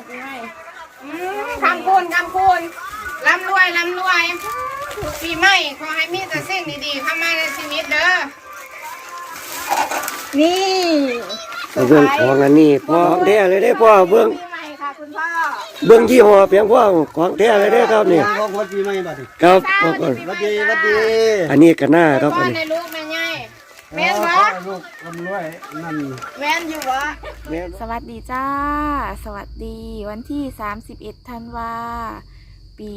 รปีใหม่อืมคำคูณคำคูณร่ำรวยร่ำรวยปีใหม่ขอให้มีแต่สิ่งดีๆเข้ามาในชีวิตเด้อนี่เอาเบื้องของอันนี้พ่อของแท้เลยได้อพ่อเบื้องปีใหม่ค่ะคุณพ่อเบื้องยี่ห้อเพียงพ่อของแท้เลยได้อครับเนี่ยของคนปีใหม่บัดนี้ครับพ่อก่อนสวัสดีสวัสดีอันนี้ก็น่าครับพ่อัอนนี้ในลูกแม่ใหญ่ แม่นขบ่อให้ลูกร่ำรวยนั่นแม่นอยู่บ่แม่นสวัสดีจ้า สวัสดีวันที่ 31ธันวาปี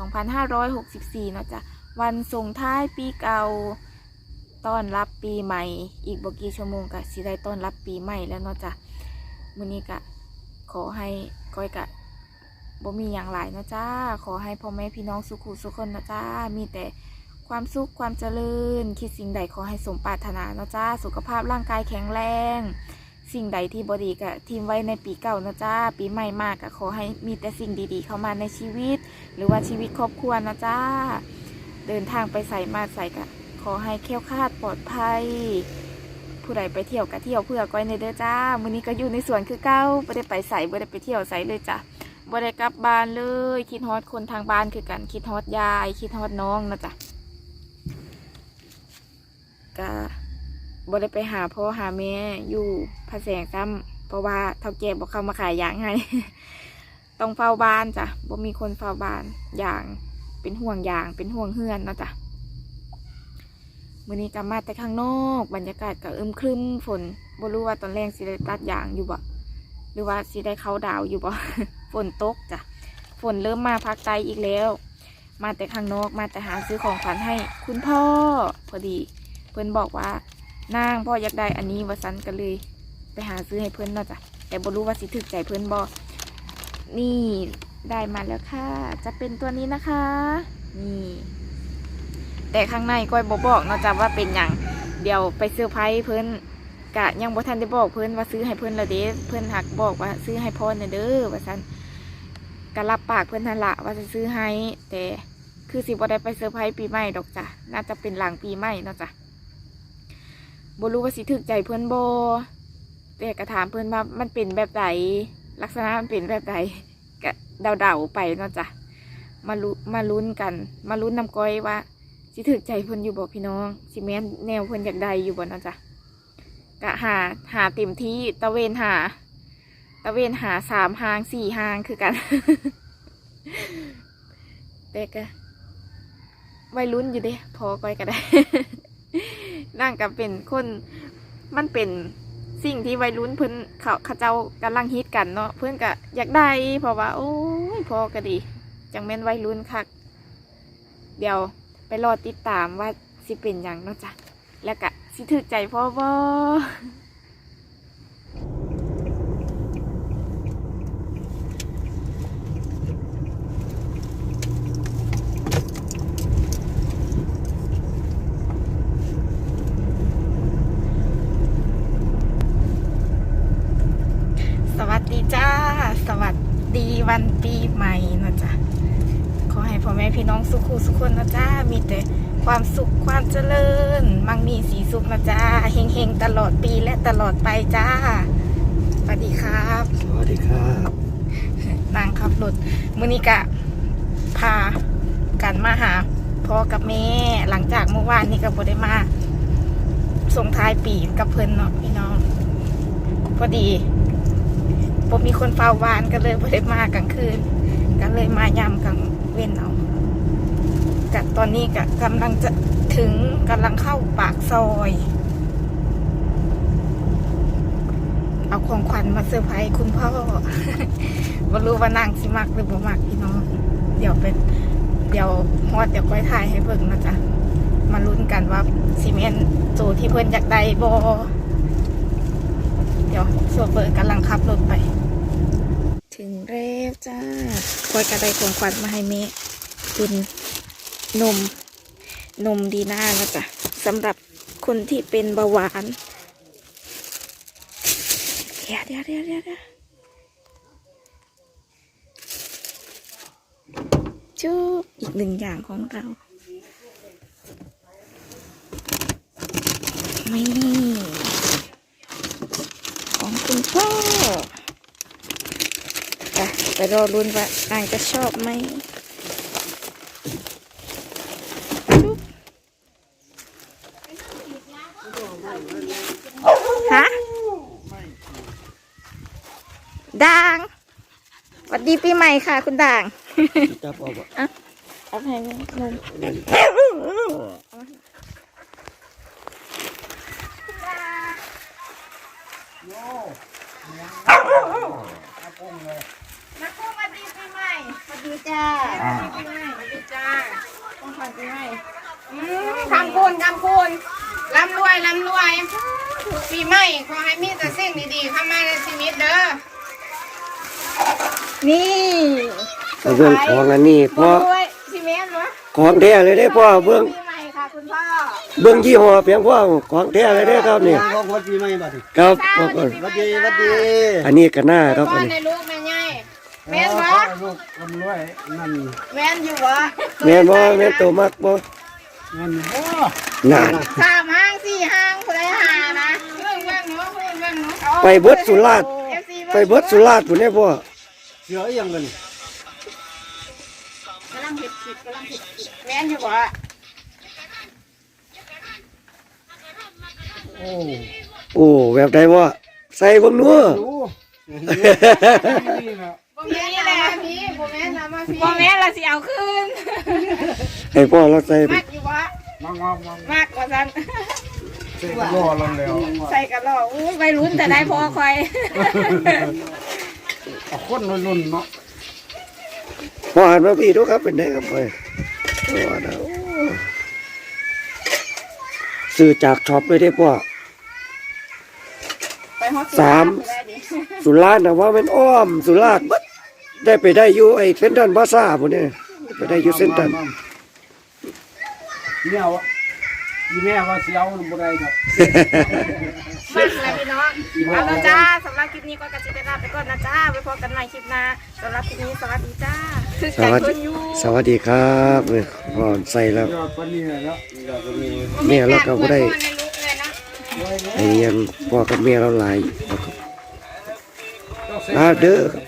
2564เนาะจ้ะวันส่งท้ายปีเก่าต้อนรับปีใหม่ อีกบกี่ชั่วโมงก็สิได้ต้อนรับปีใหม่แล้วเนาะจ้ะมื้อนี้ก็ขอให้ก้อยกะบ่มีอย่างหลายเนาะจ้า ขอให้พ่อแม่พี่น้องสุขุสุขคนเนาะจ้า มีแต่ ความสุขความเจริญ คิดสิ่งใดขอให้สมปรารถนาเนาะจ้า สุขภาพร่างกายแข็งแรง สิ่งใดที่บดีก็ทีมไว้ในปีเก่านะจ้า ปีใหม่มากก็ขอให้มีแต่สิ่งดีๆ เข้ามาในชีวิต หรือว่าชีวิตครอบครัวนะจ้า เดินทางไปใส่มาใส่ก็ขอให้แคล้วคาดปลอดภัย ผู้ใดไปเที่ยวก็เที่ยวเพื่อก้อยในเด้อจ้ามื้อนี้ก็อยู่ในสวนคือเก้าไม่ได้ไปใส่ไม่ได้ไปเที่ยวใส่เลยจ้ะบ่ได้กลับบ้านเลย คิดฮอดคนทางบ้านคือกัน คิดฮอดยาย คิดฮอดน้องนะจ๊ะ ก็บ่ได้ไปหาพ่อหาแม่อยู่พระแสงซ้ำเพราะว่าเท่าแก่บอกเขามาขายยางให้ ต้องเฝ้าบ้านจ้ะบ่มีคนเฝ้าบ้านอย่างเป็นห่วงยางเป็นห่วงเฮือนเนาะจ้ะมื่อนี้ก็มาแต่ข้างนอกบรรยากาศก็อึมครึมฝนบ่รู้ว่าตอนแรกสิได้ตัดยางอยู่บ่หรือว่าสิได้เข้าดาวอยู่บ่ฝนตกจ้ะฝนเริ่มมาพักใจอีกแล้ว มาแต่ข้างนอกมาแต่หาซื้อของขวัญให้คุณพ่อพอดี เพิ่อนบอกว่านางพ่ออยากได้อันนี้ว่าสันกันเลย ไปหาซื้อให้เพิ่อนเนาะจ้ะแต่บ่รู้ว่าสิถึกใจเพิ่อนบ่นี่ได้มาแล้วค่ะ จะเป็นตัวนี้นะคะ นี่ แต่ข้างในก้อยบบอกเนาะจ้ะว่าเป็นอย่างเดี๋ยวไปเซอร์ไพรส์เพิ่อนกะยังบ่ทันได้บอกเพิ่อนว่าซื้อให้เพิ่อนละเด้เพิ่อนหักบอกว่าซื้อให้พ่อเนี่ยเด้อว่าซั่นกะรับปากเพิ่อนทันละว่าจะซื้อให้ แต่คือสิบ่ได้ไปเซอร์ไพรส์ปีใหม่ดอกจ้ะน่าจะเป็นหลังปีใหม่เนาะจ้ะ บ่รู้ว่าสิถึกใจเพิ่อนโบแต่ก็ถามเพิ่อนว่ามันเป็นแบบใดลักษณะมันเป็นแบบใดก็เดาๆไปเนาะจ้ะมาลุ้มาลุ้นกัน มาลุ้นนำก้อยว่า สิถึกใจเพิ่อนอยู่บ่พี่น้องสิแม่นแนวเพิ่อนอยากได้อยู่บ่เนาะจ๊ะกะหาหาเต็มที่ตะเวนหา ตะเวนหาสามหางสี่หางคือกันแต่ก็วัยรุ่นอยู่เด้พอก้อยก็ได้ นั่งกับเป็นคนมันเป็นสิ่งที่วัยรุ่นเพิ่นเขาเขาเจ้ากำลังฮิตกันเนาะเพื่อนก็อยากได้เพราะว่า โอ้ยพอก็ดี จังแม่นวัยรุ่นคัก เดี๋ยวไปรอติดตามว่าสิเป็นอย่างเนาะจ้ะแล้วก็สิถือใจพ่อบ่ สวัสดีจ้า สวัส ดีวันปีใหม่เนาะจ้ะขอให้พ่อแม่พี่น้องสุขุสุขคนนะจ้ามีแต่ความสุขความเจริญ มั่งมีสีสุขนะจ้าเฮงเฮงๆ ตลอดปีและตลอดไปจ้า สวัสดีครับ สวัสดีครับนางขับรถมือนี้กะ พากันมาหาพ่อกับแม่หลังจากเมื่อวานนี้ก็บ่ได้มาส่งท้ายปีกับเพิ่นเนาะพี่น้อง พอดี ผมมีคนเฝ้าบ้านก็เลยบ่ได้มากลางคืนก็เลยมายามกลางเว้นเอากะตอนนี้กะกำลังจะถึงกำลังเข้าปากซอย เอาของขวัญมาเซอร์ไพรส์คุณพ่อบ่รู้ว่านางสิมักหรือบ่มักพี่น้อง เดี๋ยวเป็นเดี๋ยวฮอดเดี๋ยวค่อยถ่ายให้เบิ่งนะจ๊ะมาลุ้นกันว่าซีเมนโจที่เพิ่อนอยากได้บ่ โซเฟอร์กำลังขับรถไป ถึงแล้วจ้าคอยกระไดของขวัญมาให้เมะเป็นนม นมดีน่านะจ๊ะสำหรับคนที่เป็นเบาหวานเดี๋ยวเดี๋ยวเดี๋ยวเดี๋ยวเดี๋ยวจุบอีกหนึ่งอย่างของเรา ไม่นี่ ของคุณพ่อ ไปรอรุ้นว่านางจะชอบไหมฮะด่างสวัสดีปีใหม่ค่ะ คุณด่างจับเอาบ่เอาให้แม่นม นักกุ้งสวัสดีปีใหม่สวัสดีจ้าปีใหม่สวัสดีจ้าต้องขวัญปีใหม่อืมคำคุณคำคุณร่ำรวยร่ำรวยปีใหม่ขอให้มีแต่สิ่งดีๆเข้ามาในชีวิตเด้อนี่เอาเรื่องของอันนี้พ่อด้วยซีเมนต์เหรอของแท้เลยได้อพ่อเบิ่งปีใหม่ ค่ะคุณพ่อเบิ่งยี่ห้อเพียงพ่อของแท้เลยได้อครับนี่ของคนปีใหม่บัดนี้ครับพ่อก่อนหวัดดีหวัดดีอันนี้ก็น่าครับพ่อัอนนี้ในลูกแม่ใหญ่แม่นขบ่อให้ลูกร่ำรวยนั่นแม่นอยู่บ่แม่นบ่แม่นโตมักบ่เงินบ่นานสามห้างสี่ห้างคนละหานะเรื่องเรื่องหนูเรื่องเรื่องหนูไปเบิดสุราษฎร์ FC ไปเบิดสุราษฎร์พุ่นได้อพ่อเสืออีหยังกันกำลังเผ็ดผิดกำลังเผ็ดผิดแม่นอยู่บ่ โอ้โอ้แบบใดบ่ใส่เบิ่งนัวดูนี่นะบ่แม่นนะมาพี่บ่แม่นนะมาพี่พ่อแม่เราสิเอาคืนให้พ่อเราใส่มักอยู่บ่มังมังมังมากกว่านั้นเสกรอเราแล้วใส่กระรอกอุ้ยไปลุ้นแต่ได้พอคอยเอาคนรุ่นๆเนาะพ่อหันมาพี่ดูครับเป็นไงครับพ่อโอ้นะโอ้ซื้อจากช็อปเลยได้อพ่อไปฮอด สามได้ดิสุราษฎร์นะว่ามันอ้อมสุราษฎร์เบิดได้ไปได้อยู่ไอ้เซนตันบาซ่าพุ่นนี่ไปได้อยู่เซนตันแม่ว่าอีแม่ว่าเสียวบ่ได้ครับมากเลยพี่น้องเอาละจ้าสำหรับคลิปนี้ก็กระชิบได้ลาไปก่อนนะจ้าไปพบกันใหม่คลิปหน้าสำหรับคลิปนี้สวัสดีจ้าคือสใจวัสคดีนอยู่สวัสดีครับเนี่ยพ่อใส่แล้วยอดปานนี้แล้วยอดปานนี้แม่เราก็บ่ได้ ไอ้ยังพ่อกับแม่เราหลายแล้วก็ลาเด้อครับ